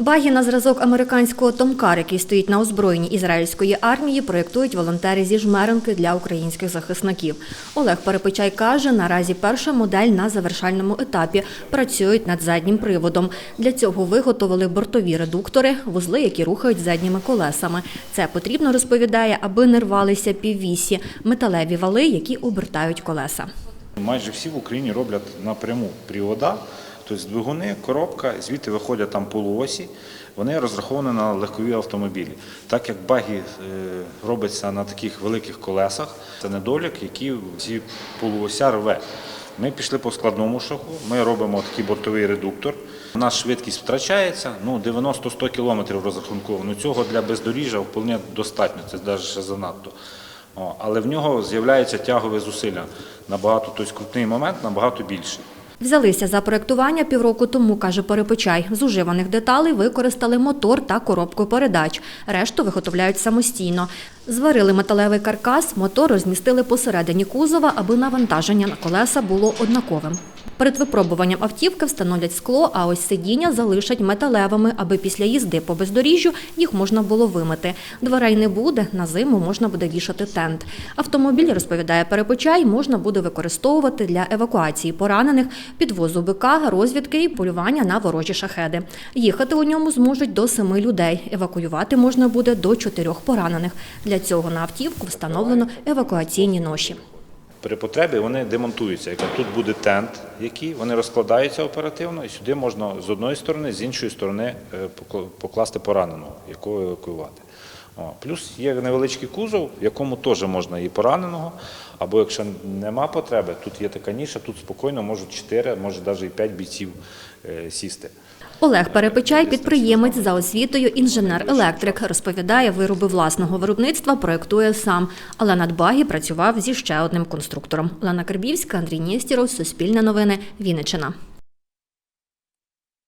Багі на зразок американського Томкар, який стоїть на озброєнні ізраїльської армії, проєктують волонтери зі жмеренки для українських захисників. Олег Перепечай каже, наразі перша модель на завершальному етапі працюють над заднім приводом. Для цього виготовили бортові редуктори, вузли, які рухають задніми колесами. Це потрібно, розповідає, аби не рвалися піввісі, металеві вали, які обертають колеса. Майже всі в Україні роблять напряму привода, тобто двигуни, коробка, звідти виходять там полуосі. Вони розраховані на легкові автомобілі. Так як багі е, робиться на таких великих колесах, це недолік, який ці полуося рве. Ми пішли по складному шляху, ми робимо такий бортовий редуктор. У нас швидкість втрачається, ну 90-100 км розрахунково. Ну цього для бездоріжжя вполне достатньо, це навіть ще занадто. Але в нього з'являється тягове зусилля набагато, тобто крутний момент набагато більший. Взялися за проєктування півроку тому, каже Перепечай. З уживаних деталей використали мотор та коробку передач. Решту виготовляють самостійно. Зварили металевий каркас, мотор розмістили посередині кузова, аби навантаження на колеса було однаковим. Перед випробуванням автівки встановлять скло, а ось сидіння залишать металевими, аби після їзди по бездоріжжю їх можна було вимити. Дверей не буде, на зиму можна буде вішати тент. Автомобіль, розповідає Перепочай, можна буде використовувати для евакуації поранених, підвозу бика, розвідки і полювання на ворожі шахеди. Їхати у ньому зможуть до семи людей. Евакуювати можна буде до чотирьох поранених. Для цього на автівку встановлено евакуаційні ноші. При потребі вони демонтуються. Тут буде тент, який вони розкладаються оперативно, і сюди можна з одної сторони, з іншої сторони е, покласти пораненого, якого евакуювати. Плюс є невеличкий кузов, в якому теж можна і пораненого, або якщо нема потреби, тут є така ніша, тут спокійно можуть 4, може навіть і 5 бійців е, сісти. Олег Перепечай, підприємець за освітою, інженер-електрик, розповідає, вироби власного виробництва проєктує сам, але над багі працював зі ще одним конструктором. Олена Карбівська, Андрій Нєстіров, Суспільне новини, Вінниччина.